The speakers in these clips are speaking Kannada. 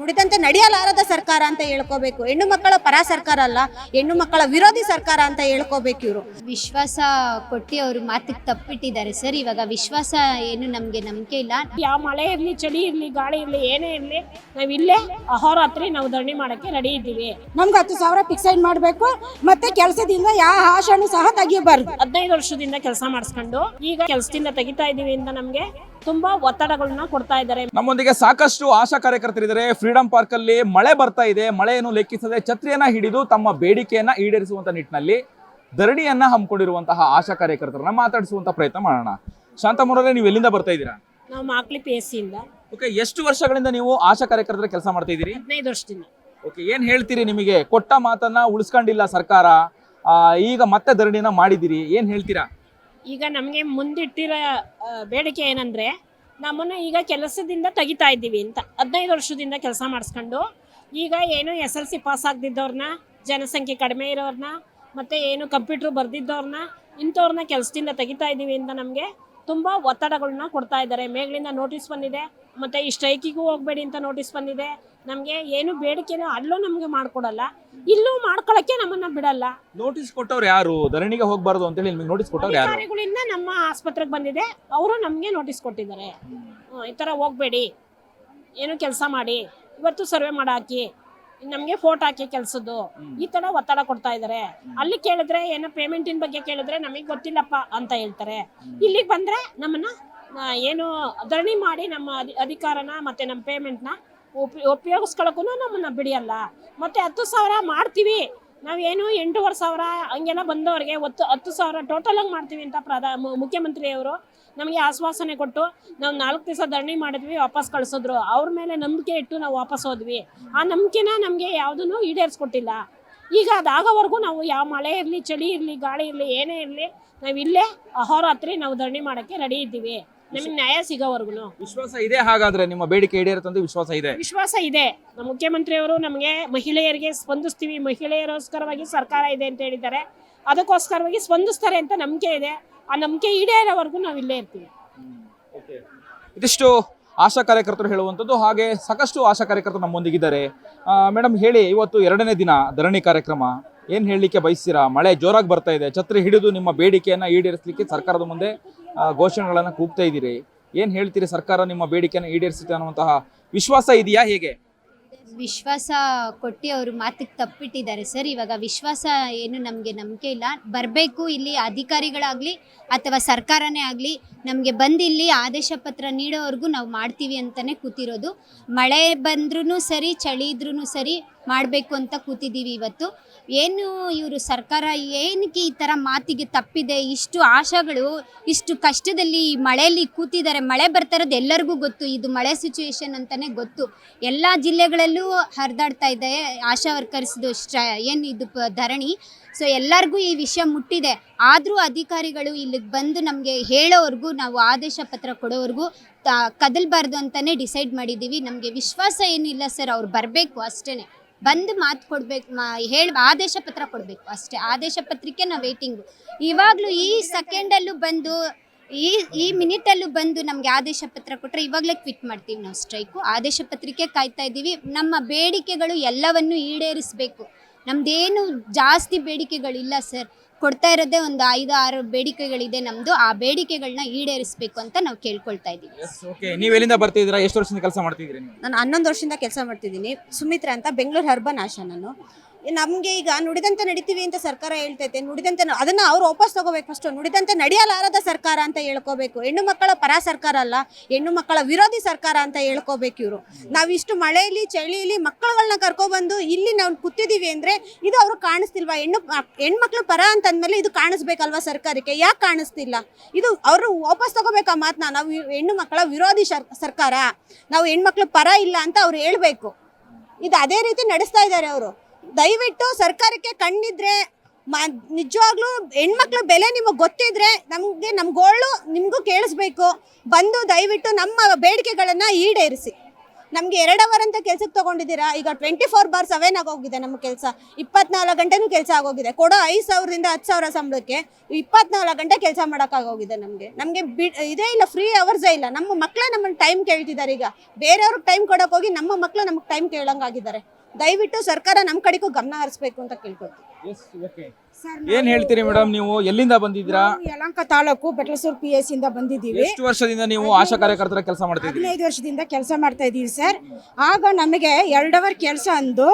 ನುಡಿದಂತೆ ನಡೆಯಲಾರದ ಸರ್ಕಾರ ಅಂತ ಹೇಳ್ಕೋಬೇಕು. ಹೆಣ್ಣು ಮಕ್ಕಳ ಪರ ಸರ್ಕಾರ ಅಲ್ಲ ಹೆಣ್ಣು ಮಕ್ಕಳ ವಿರೋಧಿ ಸರ್ಕಾರ ಅಂತ ಹೇಳ್ಕೋಬೇಕು ಇವರು. ವಿಶ್ವಾಸ ಕೊಟ್ಟಿ ಅವರು ಮಾತಿಗೆ ತಪ್ಪಿಟ್ಟಿದ್ದಾರೆ. ಸರ್ ಇವಾಗ ವಿಶ್ವಾಸ ಏನು ನಮಗೆ ನಂಬಿಕೆ ಇಲ್ಲ. ಯಾವ ಮಳೆ ಇರ್ಲಿ ಚಳಿ ಇರ್ಲಿ ಗಾಳಿ ಇರ್ಲಿ ಏನೇ ಇರ್ಲಿ ನಾವು ಇಲ್ಲೇ ಅಹೋರಾತ್ರಿ ನಾವು ಧರಣಿ ಮಾಡಕ್ಕೆ ರೆಡಿ ಇದ್ದೀವಿ. ನಮ್ಗೆ ಹತ್ತು ಸಾವಿರ ಫಿಕ್ಸೈಡ್ ಮಾಡಬೇಕು? ಮತ್ತೆ ಕೆಲಸದಿಂದ ಯಾವ ಆಶಾನು ಸಹ ತೆಗಿಬಾರ್ದು. ಹದಿನೈದು ವರ್ಷದಿಂದ ಕೆಲಸ ಮಾಡಿಸ್ಕೊಂಡು ಈಗ ಕೆಲಸದಿಂದ ತೆಗಿತಾ ಇದ್ದೀವಿ ಅಂತ ನಮಗೆ ತುಂಬಾ ಒತ್ತಡಗಳನ್ನ ಕೊಡ್ತಾ ಇದ್ದಾರೆ. ನಮ್ಮೊಂದಿಗೆ ಸಾಕಷ್ಟು ಆಶಾ ಕಾರ್ಯಕರ್ತರಿದ್ದಾರೆ. ಫ್ರೀಡಂ ಪಾರ್ಕ್ ಅಲ್ಲಿ ಮಳೆ ಬರ್ತಾ ಇದೆ. ಮಳೆಯನ್ನು ಲೆಕ್ಕಿಸದೆ ಛತ್ರಿಯನ್ನ ಹಿಡಿದು ತಮ್ಮ ಬೇಡಿಕೆಯನ್ನ ಈಡೇರಿಸುವಂತ ನಿಟ್ಟಿನಲ್ಲಿ ಧರಣಿಯನ್ನ ಹಮ್ಮಿಕೊಂಡಿರುವಂತಹ ಆಶಾ ಕಾರ್ಯಕರ್ತರನ್ನ ಮಾತಾಡಿಸುವಂತ ಪ್ರಯತ್ನ ಮಾಡೋಣ. ಶಾಂತಮೂರಲ್ಲೇ ನೀವು ಎಲ್ಲಿಂದ ಬರ್ತಾ ಇದ್ದೀರಾ? ನಾವು ಮಾಕ್ಲಿ ಪಿ ಎಸ್ ಸಿಯಿಂದ ಓಕೆ ಎಷ್ಟು ವರ್ಷಗಳಿಂದ ನೀವು ಆಶಾ ಕಾರ್ಯಕರ್ತರ ಕೆಲಸ ಮಾಡ್ತಾ ಇದ್ದೀರಿ? ಹದಿನೈದು ವರ್ಷದಿಂದ. ಓಕೆ ಏನ್ ಹೇಳ್ತೀರಿ ನಿಮಗೆ? ಕೊಟ್ಟ ಮಾತನ್ನ ಉಳಿಸ್ಕೊಂಡಿಲ್ಲ ಸರ್ಕಾರ. ಆ, ಈಗ ಮತ್ತೆ ಧರಣಿನ ಮಾಡಿದಿರಿ ಏನ್ ಹೇಳ್ತೀರಾ? ಈಗ ನಮಗೆ ಮುಂದಿಟ್ಟಿರೋ ಬೇಡಿಕೆ ಏನಂದರೆ ನಮ್ಮನ್ನು ಈಗ ಕೆಲಸದಿಂದ ತೆಗಿತಾ ಇದ್ದೀವಿ ಅಂತ. ಹದಿನೈದು ವರ್ಷದಿಂದ ಕೆಲಸ ಮಾಡಿಸ್ಕೊಂಡು ಈಗ ಏನು ಎಸ್ ಎಲ್ ಸಿ ಪಾಸ್ ಆಗದಿದ್ದವ್ರನ್ನ, ಜನಸಂಖ್ಯೆ ಕಡಿಮೆ ಇರೋರನ್ನ ಮತ್ತು ಏನು ಕಂಪ್ಯೂಟ್ರ್ ಬರೆದಿದ್ದವ್ರನ್ನ, ಇಂಥವ್ರನ್ನ ಕೆಲಸದಿಂದ ತೆಗಿತಾ ಇದ್ದೀವಿ ಅಂತ ನಮಗೆ ತುಂಬ ಒತ್ತಡಗಳನ್ನ ಕೊಡ್ತಾ ಇದ್ದಾರೆ. ಮೇಲಿಂದ ನೋಟಿಸ್ ಬಂದಿದೆ. ಮತ್ತು ಈ ಸ್ಟ್ರೈಕಿಗೂ ಹೋಗಬೇಡಿ ಅಂತ ನೋಟಿಸ್ ಬಂದಿದೆ. ನಮಗೆ ಏನು ಬೇಡಿಕೆನೂ ಅಲ್ಲೂ ನಮಗೆ ಮಾಡ್ಕೊಡಲ್ಲ. ಇಲ್ಲೂ ಮಾಡ್ಕೊಳಕ್ಕೆ ನಮ್ಮನ್ನ ಬಿಡಲ್ಲ. ನೋಟಿಸ್ ಕೊಟ್ಟವ್ರು ಯಾರು? ಧರಣಿಗೆ ಅಂತ ಹೇಳಿ ನಿಮಗೆ ನೋಟಿಸ್ ಕೊಟ್ಟವ್ರು ಯಾರು? ಅಧಿಕಾರಿಗಳಿಂದ ನಮ್ಮ ಆಸ್ಪತ್ರೆಗೆ ಬಂದಿದೆ. ಅವರು ನಮಗೆ ನೋಟಿಸ್ ಕೊಟ್ಟಿದ್ದಾರೆ. ಹ್ಮ್, ಈ ಥರ ಹೋಗಬೇಡಿ. ಏನು ಕೆಲಸ ಮಾಡಿ. ಇವತ್ತು ಸರ್ವೆ ಮಾಡಾಕಿ. ನಮಗೆ ಫೋಟೋ ಹಾಕಿ ಕೆಲಸದ್ದು. ಈ ಥರ ಒತ್ತಡ ಕೊಡ್ತಾ ಇದ್ದಾರೆ. ಅಲ್ಲಿ ಕೇಳಿದ್ರೆ ಏನೋ ಪೇಮೆಂಟಿನ ಬಗ್ಗೆ ಕೇಳಿದ್ರೆ ನಮಗೆ ಗೊತ್ತಿಲ್ಲಪ್ಪ ಅಂತ ಹೇಳ್ತಾರೆ. ಇಲ್ಲಿಗೆ ಬಂದ್ರೆ ನಮ್ಮನ್ನ ಏನು ಧರಣಿ ಮಾಡಿ ನಮ್ಮ ಅಧಿ- ಅಧಿಕಾರನ ಮತ್ತು ನಮ್ಮ ಪೇಮೆಂಟ್ನ ಉಪ ಉಪಯೋಗಿಸ್ಕೊಳಕ್ಕೂ ನಮ್ಮನ್ನು ಬಿಡಿಯಲ್ಲ. ಮತ್ತು ಹತ್ತು ಸಾವಿರ ಮಾಡ್ತೀವಿ. ನಾವೇನು ಎಂಟೂವರೆ ಸಾವಿರ ಹಂಗೆಲ್ಲ ಬಂದವ್ರಿಗೆ ಒತ್ತು ಹತ್ತು ಸಾವಿರ ಟೋಟಲ್ ಆಗಿ ಮಾಡ್ತೀವಿ ಅಂತ ಪ್ರಧಾ ಮುಖ್ಯಮಂತ್ರಿಯವರು ನಮಗೆ ಆಶ್ವಾಸನೆ ಕೊಟ್ಟು ನಾವು ನಾಲ್ಕು ದಿವಸ ಧರಣಿ ಮಾಡಿದ್ವಿ, ವಾಪಸ್ ಕಳಿಸಿದ್ರು. ಅವ್ರ ಮೇಲೆ ನಂಬಿಕೆ ಇಟ್ಟು ನಾವು ವಾಪಸ್ ಹೋದ್ವಿ. ಆ ನಂಬಿಕೆನ ನಮಗೆ ಯಾವುದನ್ನು ಈಡೇರಿಸ್ಕೊಟ್ಟಿಲ್ಲ. ಈಗ ಅದಾಗೋವರೆಗೂ ನಾವು ಯಾವ ಮಳೆ ಇರಲಿ, ಚಳಿ ಇರಲಿ, ಗಾಳಿ ಇರಲಿ, ಏನೇ ಇರಲಿ, ನಾವು ಇಲ್ಲೇ ಅಹೋರಾತ್ರಿ ನಾವು ಧರಣಿ ಮಾಡೋಕ್ಕೆ ರೆಡಿ ಇದ್ದೀವಿ. ನಮಗೆ ನ್ಯಾಯ ಸಿಗೋವರೆಗೂ ವಿಶ್ವಾಸ ಇದೆ ಹಾಗಾದ್ರೆ ನಿಮ್ಮ ಬೇಡಿಕೆ ಈಡೇರುತ್ತಂತ ವಿಶ್ವಾಸ ಇದೆ. ವಿಶ್ವಾಸ ಇದೆ. ನಮ್ಮ ಮುಖ್ಯಮಂತ್ರಿಯವರು ನಮಗೆ ಮಹಿಳೆಯರಿಗೆ ಸ್ಪಂದಿಸ್ತೀವಿ. ಮಹಿಳೆಯರೋಸ್ಕರವಾಗಿ ಸರ್ಕಾರ ಇದೆ ಅಂತ ಹೇಳಿದ್ದಾರೆ. ಅದಕ್ಕೋಸ್ಕರವಾಗಿ ಸ್ಪಂದಿಸ್ತಾರೆ ಅಂತ ನಂಬಿಕೆ ಇದೆ. ಆ ನಂಬಿಕೆ ಈಡೇರೋವರೆಗೂ ನಾವು ಇಲ್ಲೇ ಇರ್ತೀವಿ. ಇದಿಷ್ಟು ಆಶಾ ಕಾರ್ಯಕರ್ತರು ಹೇಳುವಂಥದ್ದು. ಹಾಗೆ ಸಾಕಷ್ಟು ಆಶಾ ಕಾರ್ಯಕರ್ತರು ನಮ್ಮೊಂದಿಗಿದ್ದಾರೆ. ಮೇಡಮ್ ಹೇಳಿ ಇವತ್ತು ಎರಡನೇ ದಿನ ಧರಣಿ ಕಾರ್ಯಕ್ರಮ. ಏನು ಹೇಳಲಿಕ್ಕೆ ಬಯಸ್ತೀರಾ? ಮಳೆ ಜೋರಾಗಿ ಬರ್ತಾ ಇದೆ. ಛತ್ರಿ ಹಿಡಿದು ನಿಮ್ಮ ಬೇಡಿಕೆಯನ್ನು ಈಡೇರಿಸಲಿಕ್ಕೆ ಸರ್ಕಾರದ ಮುಂದೆ ಘೋಷಣೆಗಳನ್ನ ಕೂಗ್ತಾ ಇದ್ದೀರಿ. ಏನು ಹೇಳ್ತೀರಿ ಸರ್ಕಾರ ನಿಮ್ಮ ಬೇಡಿಕೆಯನ್ನು ಈಡೇರಿಸುತ್ತೆ ಅನ್ನುವಂತಹ ವಿಶ್ವಾಸ ಇದೆಯಾ ಹೇಗೆ? ವಿಶ್ವಾಸ ಕೊಟ್ಟು ಅವರು ಮಾತಿಗೆ ತಪ್ಪಿಟ್ಟಿದ್ದಾರೆ ಸರ್. ಇವಾಗ ವಿಶ್ವಾಸ ಏನು ನಮಗೆ ನಂಬಿಕೆ ಇಲ್ಲ. ಬರಬೇಕು ಇಲ್ಲಿ ಅಧಿಕಾರಿಗಳಾಗಲಿ ಅಥವಾ ಸರ್ಕಾರನೇ ಆಗಲಿ, ನಮಗೆ ಬಂದು ಇಲ್ಲಿ ಆದೇಶ ಪತ್ರ ನೀಡೋವರೆಗೂ ನಾವು ಮಾಡ್ತೀವಿ ಅಂತಲೇ ಕೂತಿರೋದು. ಮಳೆ ಬಂದ್ರೂ ಸರಿ, ಚಳಿ ಇದ್ರೂ ಸರಿ ಮಾಡಬೇಕು ಅಂತ ಕೂತಿದ್ದೀವಿ ಇವತ್ತು. ಏನು ಇವರು ಸರ್ಕಾರ ಏನಕ್ಕೆ ಈ ಥರ ಮಾತಿಗೆ ತಪ್ಪಿದೆ? ಇಷ್ಟು ಆಶಾಗಳು, ಇಷ್ಟು ಕಷ್ಟದಲ್ಲಿ ಮಳೆಯಲ್ಲಿ ಕೂತಿದ್ದಾರೆ. ಮಳೆ ಬರ್ತಾ ಎಲ್ಲರಿಗೂ ಗೊತ್ತು. ಇದು ಮಳೆ ಸಿಚುವೇಶನ್ ಅಂತಲೇ ಗೊತ್ತು. ಎಲ್ಲ ಜಿಲ್ಲೆಗಳಲ್ಲೂ ಹರಿದಾಡ್ತಾ ಇದೆ ಆಶಾ ವರ್ಕರ್ಸ್ದು ಸ್ಟ್ರ ಏನು ಇದು ಧರಣಿ? ಸೊ ಎಲ್ಲರಿಗೂ ಈ ವಿಷಯ ಮುಟ್ಟಿದೆ. ಆದರೂ ಅಧಿಕಾರಿಗಳು ಇಲ್ಲಿಗೆ ಬಂದು ನಮಗೆ ಹೇಳೋವರೆಗೂ, ನಾವು ಆದೇಶ ಪತ್ರ ಕೊಡೋವರೆಗೂ ತ ಕದಲ್ಬಾರ್ದು ಅಂತಲೇ ಡಿಸೈಡ್ ಮಾಡಿದ್ದೀವಿ. ನಮಗೆ ವಿಶ್ವಾಸ ಏನಿಲ್ಲ ಸರ್. ಅವ್ರು ಬರಬೇಕು ಅಷ್ಟೇ ಬಂದು ಮಾತು ಕೊಡ್ಬೇಕು, ಮಾ, ಹೇಳಿ, ಆದೇಶ ಪತ್ರ ಕೊಡಬೇಕು ಅಷ್ಟೇ. ಆದೇಶ ಪತ್ರಿಕೆ ನಾವು ವೇಟಿಂಗು ಇವಾಗಲೂ ಈ ಸೆಕೆಂಡಲ್ಲೂ ಬಂದು, ಈ ಈ ಮಿನಿಟಲ್ಲೂ ಬಂದು ನಮಗೆ ಆದೇಶ ಪತ್ರ ಕೊಟ್ಟರೆ ಇವಾಗಲೇ ಕ್ವಿಟ್ ಮಾಡ್ತೀವಿ ನಾವು ಸ್ಟ್ರೈಕು ಆದೇಶ ಪತ್ರಿಕೆ ಕಾಯ್ತಾ ಇದ್ದೀವಿ. ನಮ್ಮ ಬೇಡಿಕೆಗಳು ಎಲ್ಲವನ್ನು ಈಡೇರಿಸಬೇಕು. ನಮ್ದೇನು ಜಾಸ್ತಿ ಬೇಡಿಕೆಗಳಿಲ್ಲ ಸರ್ ಕೊಡ್ತಾ ಇರೋದೇ ಒಂದು ಐದು ಆರು ಬೇಡಿಕೆಗಳಿದೆ ನಮ್ದು. ಆ ಬೇಡಿಕೆಗಳನ್ನ ಈಡೇರಿಸಬೇಕು ಅಂತ ನಾವು ಕೇಳ್ಕೊಳ್ತಾ ಇದ್ದೀವಿ. ಓಕೆ ನೀವು ಎಲ್ಲಿಂದ ಬರ್ತಿದ್ದೀರಾ ಎಷ್ಟು ವರ್ಷದಿಂದ ಕೆಲಸ ಮಾಡ್ತಿದ್ದೀರಿ ನೀವು? ನಾನು ಹನ್ನೊಂದು ವರ್ಷದಿಂದ ಕೆಲಸ ಮಾಡ್ತಿದ್ದೀನಿ. ಸುಮಿತ್ರಾ ಅಂತ ಬೆಂಗಳೂರು ಹರ್ಬನ್ ಆಶಾ ನಾನು ನಮಗೆ ಈಗ ನುಡಿದಂತೆ ನಡಿತೀವಿ ಅಂತ ಸರ್ಕಾರ ಹೇಳ್ತೈತೆ, ನುಡಿದಂತೆ ಅದನ್ನು ಅವ್ರು ವಾಪಸ್ ತಗೋಬೇಕು ಫಸ್ಟ್ ನುಡಿದಂತೆ ನಡೆಯಲಾರದ ಸರ್ಕಾರ ಅಂತ ಹೇಳ್ಕೋಬೇಕು. ಹೆಣ್ಣು ಮಕ್ಕಳ ಪರ ಸರ್ಕಾರ ಅಲ್ಲ, ಹೆಣ್ಣು ಮಕ್ಕಳ ವಿರೋಧಿ ಸರ್ಕಾರ ಅಂತ ಹೇಳ್ಕೋಬೇಕು ಇವರು. ನಾವು ಇಷ್ಟು ಮಳೆಯಲ್ಲಿ ಚಳಿಯಲ್ಲಿ ಮಕ್ಕಳುಗಳನ್ನ ಕರ್ಕೊಬಂದು ಇಲ್ಲಿ ನಾವು ಕೂತಿದ್ದೀವಿ ಅಂದ್ರೆ ಇದು ಅವರು ಕಾಣಿಸ್ತಿಲ್ವ? ಹೆಣ್ಣು ಹೆಣ್ಮಕ್ಳು ಪರ ಅಂತಂದಮೇಲೆ ಇದು ಕಾಣಿಸ್ಬೇಕಲ್ವಾ ಸರ್ಕಾರಕ್ಕೆ? ಯಾಕೆ ಕಾಣಿಸ್ತಿಲ್ಲ? ಇದು ಅವರು ವಾಪಸ್ ತಗೋಬೇಕು ಆ ಮಾತನ್ನ ನಾವು ಹೆಣ್ಣು ಮಕ್ಕಳ ವಿರೋಧಿ ಸರ್ಕಾರ, ನಾವು ಹೆಣ್ಮಕ್ಳು ಪರ ಇಲ್ಲ ಅಂತ ಅವ್ರು ಹೇಳ್ಬೇಕು. ಇದು ಅದೇ ರೀತಿ ನಡೆಸ್ತಾ ಇದ್ದಾರೆ ಅವರು. ದಯವಿಟ್ಟು ಸರ್ಕಾರಕ್ಕೆ ಕಣ್ಣಿದ್ರೆ, ಮ, ನಿಜವಾಗ್ಲೂ ಹೆಣ್ಮಕ್ಳ ಬೆಲೆ ನಿಮಗೆ ಗೊತ್ತಿದ್ರೆ ನಮಗೆ ನಮ್ಮ ಗೋಳು ನಿಮಗೂ ಕೇಳಿಸ್ಬೇಕು. ಬಂದು ದಯವಿಟ್ಟು ನಮ್ಮ ಬೇಡಿಕೆಗಳನ್ನು ಈಡೇರಿಸಿ. ನಮಗೆ ಎರಡು ಅವರ್ ಅಂತ ಕೆಲ್ಸಕ್ಕೆ ತಗೊಂಡಿದ್ದೀರಾ? ಈಗ ಟ್ವೆಂಟಿ ಫೋರ್ ಬಾರ್ ಸೆವೆನ್ ಆಗೋಗಿದೆ ನಮ್ಮ ಕೆಲಸ. ಇಪ್ಪತ್ನಾಲ್ಕು ಗಂಟೆನೂ ಕೆಲಸ ಆಗೋಗಿದೆ ಕೊಡೋ ಐದು ಸಾವಿರದಿಂದ ಹತ್ತು ಸಾವಿರ ಸಂಬಳಕ್ಕೆ ಇಪ್ಪತ್ನಾಲ್ಕು ಗಂಟೆ ಕೆಲಸ ಮಾಡೋಕ್ಕಾಗೋಗಿದೆ ನಮಗೆ. ನಮಗೆ ಬಿ, ಇದೇ ಇಲ್ಲ ಫ್ರೀ ಅವರ್ಸೇ ಇಲ್ಲ. ನಮ್ಮ ಮಕ್ಕಳೇ ನಮ್ಮನ್ನು ಟೈಮ್ ಕೇಳ್ತಿದ್ದಾರೆ ಈಗ. ಬೇರೆಯವ್ರಿಗೆ ಟೈಮ್ ಕೊಡೋಕ್ಕೋಗಿ ನಮ್ಮ ಮಕ್ಕಳು ನಮಗೆ ಟೈಮ್ ಕೇಳಂಗಾಗಿದ್ದಾರೆ ದಯವಿಟ್ಟು ಸರ್ಕಾರ ನಮ್ಮ ಕಡೆಗೂ ಗಮನ ಹರಿಸ್ಬೇಕು ಅಂತ ಕೇಳ್ಕೊಳ್ತೀವಿ ಏನ್ ಹೇಳ್ತೀರಿ ಮೇಡಮ್ ನೀವು? ಎಲ್ಲಿಂದ ಬಂದಿದ್ದೀರಾ? ಯಲಂಕ ತಾಲೂಕು ಬೆಟ್ಲಸೂರ್ ಪಿ ಎಸ್ ಇಂದ ಬಂದಿದ್ದೀವಿ. ಎಷ್ಟು ವರ್ಷದಿಂದ ನೀವು ಆಶಾ ಕಾರ್ಯಕರ್ತರ ಕೆಲಸ ಮಾಡ್ತೀವಿ ಹದಿನೈದು ವರ್ಷದಿಂದ ಕೆಲಸ ಮಾಡ್ತಾ ಇದ್ದೀವಿ ಸರ್ ಆಗ ನಮಗೆ ಎರಡು ಅವರ್ ಕೆಲಸ ಅಂದು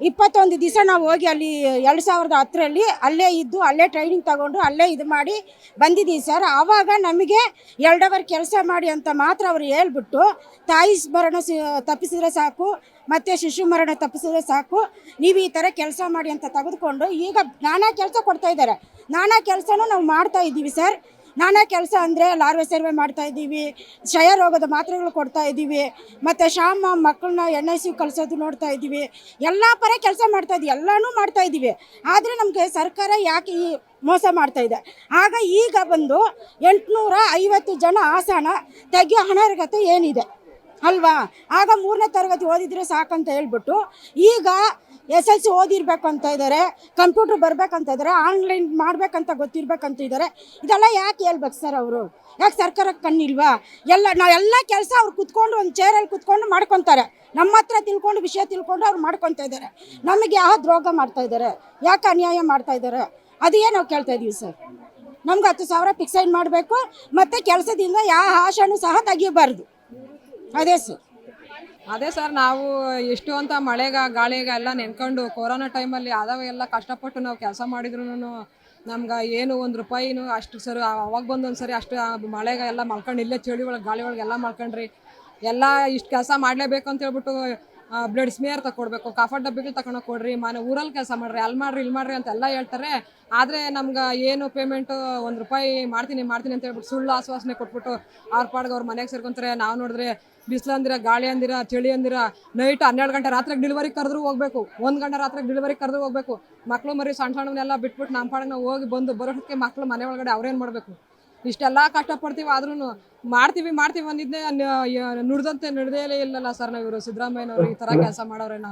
ಇಪ್ಪತ್ತೊಂದು ದಿವಸ ನಾವು ಹೋಗಿ ಅಲ್ಲಿ ಎರಡು ಸಾವಿರದ ಹತ್ತರಲ್ಲಿ ಅಲ್ಲೇ ಇದ್ದು ಅಲ್ಲೇ ಟ್ರೈನಿಂಗ್ ತಗೊಂಡು ಅಲ್ಲೇ ಇದು ಮಾಡಿ ಬಂದಿದ್ದೀವಿ ಸರ್ ಆವಾಗ ನಮಗೆ ಎರಡು ಅವರ್ ಕೆಲಸ ಮಾಡಿ ಅಂತ ಮಾತ್ರ ಅವರು ಹೇಳ್ಬಿಟ್ಟು ತಾಯಿ ಸ್ಮರಣ ಸಿ- ತಪ್ಪಿಸಿದ್ರೆ ಸಾಕು. ಮತ್ತು ಶಿಶು ಮರಣ ತಪ್ಪಿಸಿದ್ರೆ ಸಾಕು. ನೀವು ಈ ಥರ ಕೆಲಸ ಮಾಡಿ ಅಂತ ತೆಗೆದುಕೊಂಡು ಈಗ ನಾನಾ ಕೆಲಸ ಕೊಡ್ತಾ ಇದ್ದಾರೆ. ನಾನಾ ಕೆಲಸನೂ ನಾವು ಮಾಡ್ತಾ ಇದ್ದೀವಿ ಸರ್. ನಾನಾ ಕೆಲಸ ಅಂದರೆ ಲಾರ್ವೆ ಸರ್ವೆ ಮಾಡ್ತಾ ಇದ್ದೀವಿ. ಕ್ಷಯ ರೋಗದ ಮಾತ್ರೆಗಳು ಕೊಡ್ತಾ ಇದ್ದೀವಿ. ಮತ್ತು ಶಾಮ ಮಕ್ಕಳನ್ನ ಎನ್ ಐ ಸಿ ಕಲಿಸೋದು ನೋಡ್ತಾ ಇದ್ದೀವಿ. ಎಲ್ಲ ಪರ ಕೆಲಸ ಮಾಡ್ತಾ ಇದ್ದೀವಿ. ಎಲ್ಲನೂ ಮಾಡ್ತಾ ಇದ್ದೀವಿ. ಆದರೆ ನಮಗೆ ಸರ್ಕಾರ ಯಾಕೆ ಈ ಮೋಸ ಮಾಡ್ತಾ ಇದೆ? ಆಗ ಈಗ ಬಂದು ಎಂಟುನೂರ ಐವತ್ತು ಜನ ಆಸನ ತೆಗೆಯೋ ಹಣರ್ಗತೆ ಏನಿದೆ? ಅಲ್ವಾ? ಆಗ ಮೂರನೇ ತರಗತಿ ಓದಿದ್ರೆ ಸಾಕಂತ ಹೇಳ್ಬಿಟ್ಟು ಈಗ ಎಸ್ ಎಲ್ ಸಿ ಓದಿರ್ಬೇಕು ಅಂತ ಇದ್ದಾರೆ ಕಂಪ್ಯೂಟ್ರ್ ಬರ್ಬೇಕಂತ ಇದ್ದಾರೆ ಆನ್ಲೈನ್ ಮಾಡ್ಬೇಕಂತ ಗೊತ್ತಿರ್ಬೇಕಂತ ಇದ್ದಾರೆ ಇದೆಲ್ಲ ಯಾಕೆ ಹೇಳ್ಬೇಕು ಸರ್ ಅವರು? ಯಾಕೆ ಸರ್ಕಾರಕ್ಕೆ ಕಣ್ಣಿಲ್ವಾ? ಎಲ್ಲ ನಾವೆಲ್ಲ ಕೆಲಸ ಅವ್ರು ಕುತ್ಕೊಂಡು ಒಂದು ಚೇರಲ್ಲಿ ಕುತ್ಕೊಂಡು ಮಾಡ್ಕೊತಾರೆ. ನಮ್ಮ ಹತ್ರ ತಿಳ್ಕೊಂಡು, ವಿಷಯ ತಿಳ್ಕೊಂಡು ಅವ್ರು ಮಾಡ್ಕೊತಾ ಇದ್ದಾರೆ ನಮಗೆ ಯಾವ ದ್ರೋಹ ಮಾಡ್ತಾ ಇದ್ದಾರೆ ಯಾಕೆ ಅನ್ಯಾಯ ಮಾಡ್ತಾ ಇದ್ದಾರೆ ಅದೇ ನಾವು ಕೇಳ್ತಾ ಇದ್ದೀವಿ ಸರ್. ನಮ್ಗೆ ಹತ್ತು ಸಾವಿರ ಫಿಕ್ಸೈಡ್ ಮಾಡಬೇಕು, ಮತ್ತು ಕೆಲಸದಿಂದ ಯಾವ ಆಶಾನು ಸಹ ತೆಗಿಬಾರ್ದು ಅದೇ ಸರ್ ಅದೇ ಸರ್, ನಾವು ಎಷ್ಟು ಅಂತ ಮಳೆಗ, ಗಾಳಿಗ ಎಲ್ಲ ನೆನ್ಕೊಂಡು ಕೊರೋನಾ ಟೈಮಲ್ಲಿ ಆದವ ಎಲ್ಲ ಕಷ್ಟಪಟ್ಟು ನಾವು ಕೆಲಸ ಮಾಡಿದ್ರು ನಮ್ಗೆ ಏನು ಒಂದು ರೂಪಾಯಿನೂ ಅಷ್ಟು ಸರ್, ಅವಾಗ ಬಂದೊಂದು ಸರಿ ಅಷ್ಟು ಮಳೆಗ ಎಲ್ಲ ಮಲ್ಕೊಂಡು ಇಲ್ಲೇ ಚಳಿ ಒಳಗೆ, ಗಾಳಿ ಒಳಗೆ ಎಲ್ಲ ಮಲ್ಕೊಂಡ್ರಿ. ಎಲ್ಲ ಇಷ್ಟು ಕೆಲಸ ಮಾಡಲೇಬೇಕು ಅಂತ ಹೇಳ್ಬಿಟ್ಟು ಬ್ಲಡ್ ಸ್ಮಿಯರ್ ತಗೊಡ್ಬೇಕು ಕಾಫರ್ ಡಬ್ಬಿಗಳು ತಗೊಂಡೋಗಿ ಕೊಡ್ರಿ ಮನೆ ಊರಲ್ಲಿ ಕೆಲಸ ಮಾಡ್ರಿ ಅಲ್ಲಿ ಮಾಡ್ರಿ ಇಲ್ಲಿ ಮಾಡ್ರಿ ಅಂತೆಲ್ಲ ಹೇಳ್ತಾರೆ. ಆದರೆ ನಮ್ಗೆ ಏನು ಪೇಮೆಂಟು ಒಂದು ರೂಪಾಯಿ ಮಾಡ್ತೀನಿ ಮಾಡ್ತೀನಿ ಅಂತ ಹೇಳ್ಬಿಟ್ಟು ಸುಳ್ಳು ಆಶ್ವಾಸನೆ ಕೊಟ್ಬಿಟ್ಟು ಅವ್ರ ಪಾಡ್ಗೆ ಅವ್ರ ಮನೆಗೆ ಸೇರ್ಕೊಂತಾರೆ. ನಾವು ನೋಡಿದ್ರೆ ಬಿಸಿಲು ಅಂದಿರ ಗಾಳಿ ಅಂದಿರ ಚಳಿ ಅಂದಿರ ನೈಟ್ ಹನ್ನೆರಡು ಗಂಟೆ ರಾತ್ರಿಗೆ ಡಿಲಿವರಿ ಕರೆದ್ರು ಹೋಗ್ಬೇಕು. ಒಂದು ಗಂಟೆ ರಾತ್ರಿಗೆ ಡಿಲಿವರಿ ಕರೆದ್ರು ಹೋಗ್ಬೇಕು. ಮಕ್ಳು ಮರಿ ಸಣ್ಣ ಸಣ್ಣವನ್ನೆಲ್ಲ ಬಿಟ್ಬಿಟ್ಟು ನಮ್ಮ ಪಾಡಿಗೆ ನಾವು ಹೋಗಿ ಬಂದು ಬರೋಕ್ಕೆ ಮಕ್ಳು ಮನೆ ಒಳಗಡೆ ಅವ್ರೇನು ಮಾಡಬೇಕು? ಇಷ್ಟೆಲ್ಲ ಕಷ್ಟಪಡ್ತೀವಿ ಆದ್ರೂ ಮಾಡ್ತೀವಿ ಮಾಡ್ತೀವಿ ಅಂದಿದ್ದೆ ನುಡ್ದಂತೆ ನಡೆದೇ ಇಲ್ಲಲ್ಲ ಸರ್ ನಾವು ಇವರು ಸಿದ್ದರಾಮಯ್ಯನವರು ಈ ತರ ಕೆಲಸ ಮಾಡೋರೇನ.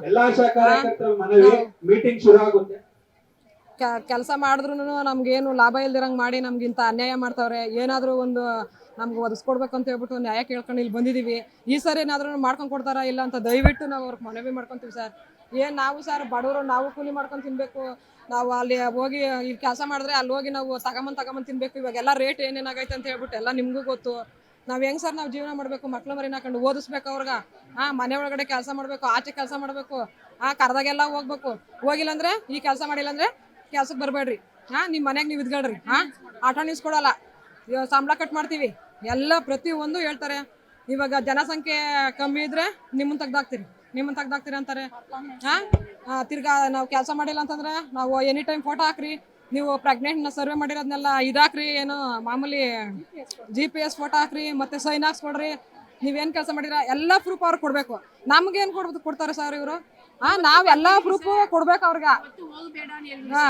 ಕೆಲಸ ಮಾಡಿದ್ರು ನಮ್ಗೇನು ಲಾಭ ಇಲ್ದಿರಂಗ್ ಮಾಡಿ ನಮ್ಗಿಂತ ಅನ್ಯಾಯ ಮಾಡ್ತಾವ್ರೆ. ಏನಾದರೂ ಒಂದು ನಮ್ಗೆ ಒದಗಿಸ್ಕೊಡ್ಬೇಕು ಅಂತ ಹೇಳ್ಬಿಟ್ಟು ನ್ಯಾಯ ಕೇಳ್ಕೊಂಡು ಇಲ್ಲಿ ಬಂದಿದ್ದೀವಿ ಈ ಸರಿ ಏನಾದರೂ ಮಾಡ್ಕೊಂಡು ಕೊಡ್ತಾರಾ ಇಲ್ಲ ಅಂತ ದಯವಿಟ್ಟು ನಾವು ಅವ್ರಿಗೆ ಮನವಿ ಮಾಡ್ಕೊತೀವಿ ಸರ್. ಏನು ನಾವು ಸರ್ ಬಡವರು, ನಾವು ಕೂಲಿ ಮಾಡ್ಕೊಂಡು ತಿನ್ಬೇಕು. ನಾವು ಅಲ್ಲಿ ಹೋಗಿ ಇಲ್ಲಿ ಕೆಲಸ ಮಾಡಿದ್ರೆ ಅಲ್ಲಿ ಹೋಗಿ ನಾವು ತಗೊಂಬಂದು ತಗೊಂಬಂದು ಇವಾಗ ಇವಾಗೆಲ್ಲ ರೇಟ್ ಏನೇನಾಗೈತೆ ಅಂತ ಹೇಳ್ಬಿಟ್ಟು ಎಲ್ಲ ನಿಮಗೂ ಗೊತ್ತು. ನಾವು ಹೆಂಗ್ ಸರ್ ನಾವು ಜೀವನ ಮಾಡಬೇಕು? ಮಕ್ಳು ಮರಿನ ಹಾಕೊಂಡು ಓದಿಸ್ಬೇಕು ಅವ್ರಿಗೆ. ಹಾಂ ಮನೆ ಒಳಗಡೆ ಕೆಲಸ ಮಾಡಬೇಕು, ಆಚೆ ಕೆಲಸ ಮಾಡಬೇಕು. ಹಾಂ ಕರೆದಾಗೆಲ್ಲ ಹೋಗ್ಬೇಕು. ಹೋಗಿಲ್ಲ ಅಂದ್ರೆ ಈ ಕೆಲಸ ಮಾಡಿಲ್ಲ ಕೆಲಸಕ್ಕೆ ಕೆಲ್ಸಕ್ಕೆ ಬರಬೇಡ್ರಿ. ಹಾಂ ನಿಮ್ಮ ಮನೆಗೆ ನೀವು ಇದ್ಕೊಳ್ರಿ ಹಾಂ ಆಟೋ ನಿಲ್ಸ್ಕೊಡಲ್ಲ. ಸಂಬಳ ಕಟ್ ಮಾಡ್ತೀವಿ. ಎಲ್ಲ ಪ್ರತಿ ಒಂದು ಹೇಳ್ತಾರೆ. ಇವಾಗ ಜನಸಂಖ್ಯೆ ಕಮ್ಮಿ ಇದ್ರೆ ನಿಮ್ಮನ್ನ ತೆಗ್ದಾಕ್ತೀರಿ ನಿಮ್ಮನ್ನ ತೆಗ್ದಾಕ್ತೀರಿ ಅಂತಾರೆ. ಹಾಂ? ತಿರ್ಗಾ ನಾವು ಕೆಲಸ ಮಾಡಿಲ್ಲ ಅಂತಂದ್ರೆ ನಾವು ಎನಿ ಟೈಮ್ ಫೋಟೋ ಹಾಕ್ರಿ ನೀವು ಪ್ರೆಗ್ನೆಂಟ್ನ ಸರ್ವೆ ಮಾಡಿರೋದನ್ನೆಲ್ಲ ಇದಾಕ್ರಿ ಏನು ಮಾಮೂಲಿ ಜಿ ಪಿ ಎಸ್ ಫೋಟೋ ಹಾಕ್ರಿ ಮತ್ತೆ ಸೈನ್ ಹಾಕ್ಸ್ಕೊಡ್ರಿ. ನೀವೇನು ಕೆಲಸ ಮಾಡಿರ? ಎಲ್ಲ ಪ್ರೂಫ್ ಅವ್ರಿಗೆ ಕೊಡಬೇಕು. ನಮ್ಗೇನು ಕೊಡ್ಬೇಕು ಕೊಡ್ತಾರೆ ಸರ್ ಇವರು? ಹಾ ನಾವ್ ಎಲ್ಲಾ ಪ್ರೂಫ್ ಕೊಡ್ಬೇಕು ಅವ್ರಿಗ. ಹಾ.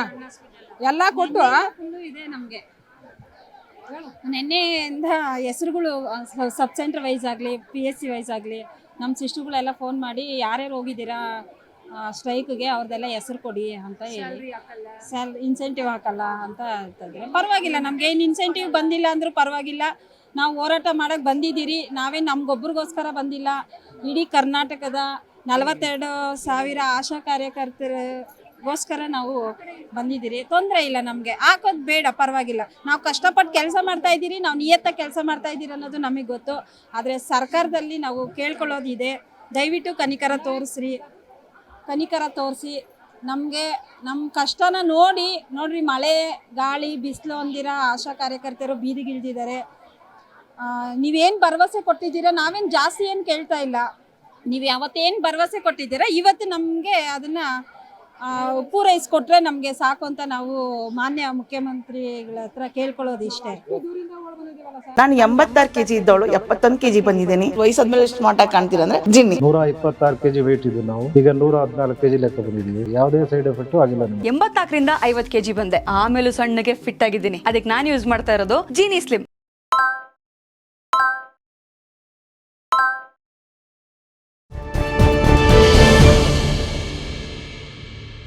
ಎಲ್ಲಾ ಕೊಟ್ಟು ನಿನ್ನೆಯಿಂದ ಹೆಸರುಗಳು ಸಬ್ ಸೆಂಟರ್ ವೈಸ್ ಆಗಲಿ ಪಿ ಎಸ್ ಸಿ ವೈಸ್ ಆಗಲಿ ನಮ್ಮ ಸಿಸ್ಟರ್ಗಳೆಲ್ಲ ಫೋನ್ ಮಾಡಿ ಯಾರ್ಯಾರು ಹೋಗಿದ್ದೀರಾ ಸ್ಟ್ರೈಕ್ಗೆ ಅವ್ರದ್ದೆಲ್ಲ ಹೆಸರು ಕೊಡಿ ಅಂತ ಹೇಳಿ. ಸ್ಯಾಲ್ ಇನ್ಸೆಂಟಿವ್ ಹಾಕಲ್ಲ ಅಂತ ಹೇಳ್ತಿದ್ರೆ. ಪರವಾಗಿಲ್ಲ ನಮ್ಗೆ ಏನು ಇನ್ಸೆಂಟಿವ್ ಬಂದಿಲ್ಲ ಅಂದರೂ ಪರವಾಗಿಲ್ಲ. ನಾವು ಹೋರಾಟ ಮಾಡಕ್ಕೆ ಬಂದಿದ್ದೀರಿ. ನಾವೇ ನಮ್ಗೊಬ್ರಿಗೋಸ್ಕರ ಬಂದಿಲ್ಲ. ಇಡೀ ಕರ್ನಾಟಕದ ನಲವತ್ತೆರಡು ಸಾವಿರ ಆಶಾ ಕಾರ್ಯಕರ್ತರಿಗೋಸ್ಕರ ನಾವು ಬಂದಿದ್ದೀರಿ. ತೊಂದರೆ ಇಲ್ಲ ನಮಗೆ. ಹಾಕೋದು ಬೇಡ, ಪರವಾಗಿಲ್ಲ. ನಾವು ಕಷ್ಟಪಟ್ಟು ಕೆಲಸ ಮಾಡ್ತಾ ಇದ್ದೀರಿ, ನಾವು ನಿಯತ್ತ ಕೆಲಸ ಮಾಡ್ತಾ ಇದ್ದೀರಿ ಅನ್ನೋದು ನಮಗೆ ಗೊತ್ತು. ಆದರೆ ಸರ್ಕಾರದಲ್ಲಿ ನಾವು ಕೇಳ್ಕೊಳ್ಳೋದಿದೆ ದಯವಿಟ್ಟು ಕನಿಕರ ತೋರಿಸ್ರಿ. ಕನಿಕರ ತೋರಿಸಿ. ನಮಗೆ ನಮ್ಮ ಕಷ್ಟನ ನೋಡಿ, ನೋಡ್ರಿ ಮಳೆ, ಗಾಳಿ, ಬಿಸಿಲು ಅಂದಿರ ಆಶಾ ಕಾರ್ಯಕರ್ತರು ಬೀದಿಗಿಳಿದಿದ್ದಾರೆ ನೀವೇನು ಭರವಸೆ ಕೊಟ್ಟಿದ್ದೀರಾ? ನಾವೇನು ಜಾಸ್ತಿ ಏನು ಕೇಳ್ತಾ ಇಲ್ಲ. ನೀವು ಯಾವತ್ತೇನು ಭರವಸೆ ಕೊಟ್ಟಿದ್ದೀರಾ? ಇವತ್ತು ನಮಗೆ ಅದನ್ನು ಪೂರೈಸ್ಕೊಟ್ರೆ ನಮಗೆ ಸಾಕು ಅಂತ ನಾವು ಮಾನ್ಯ ಮುಖ್ಯಮಂತ್ರಿಗಳ ಹತ್ರ ಕೇಳ್ಕೊಳ್ಳೋದು ಇಷ್ಟೇ. ನಾನು ಎಂಬತ್ತಾರು ಕೆಜಿ ಇದ್ದವಳು ಎಪ್ಪತ್ತೊಂದು ಕೆಜಿ ಬಂದಿದ್ದೀನಿ. ವಯಸ್ಸಾದ್ಮೇಲೆ ಸ್ಮಾರ್ಟ್ ಆಗಿ ಕಾಣ್ತೀರಾ ಅಂದ್ರೆ ಜಿನ್ನಿ. ನೂರ ಇಪ್ಪತ್ತಾರು ಕೆಜಿ ವೇಟ್ ಇದ್ದು ನಾವು. ಈಗ ನೂರ ಹದಿನಾಲ್ಕು ಕೆಜಿ ಲೆಕ್ಕ ಬಂದಿದ್ದೀವಿ ಯಾವುದೇ ಸೈಡ್ ಎಫೆಕ್ಟ್ ಆಗಿಲ್ಲ ನಮಗೆ. ಎಂಬತ್ನಾಲ್ಕರಿಂದ ಐವತ್ತು ಕೆಜಿ ಬಂದೆ. ಆಮೇಲೂ ಸಣ್ಣಗೆ ಫಿಟ್ ಆಗಿದ್ದೀನಿ. ಅದಕ್ಕೆ ನಾನು ಯೂಸ್ ಮಾಡ್ತಾ ಇರೋದು ಜೀನಿ ಸ್ಲಿಮ್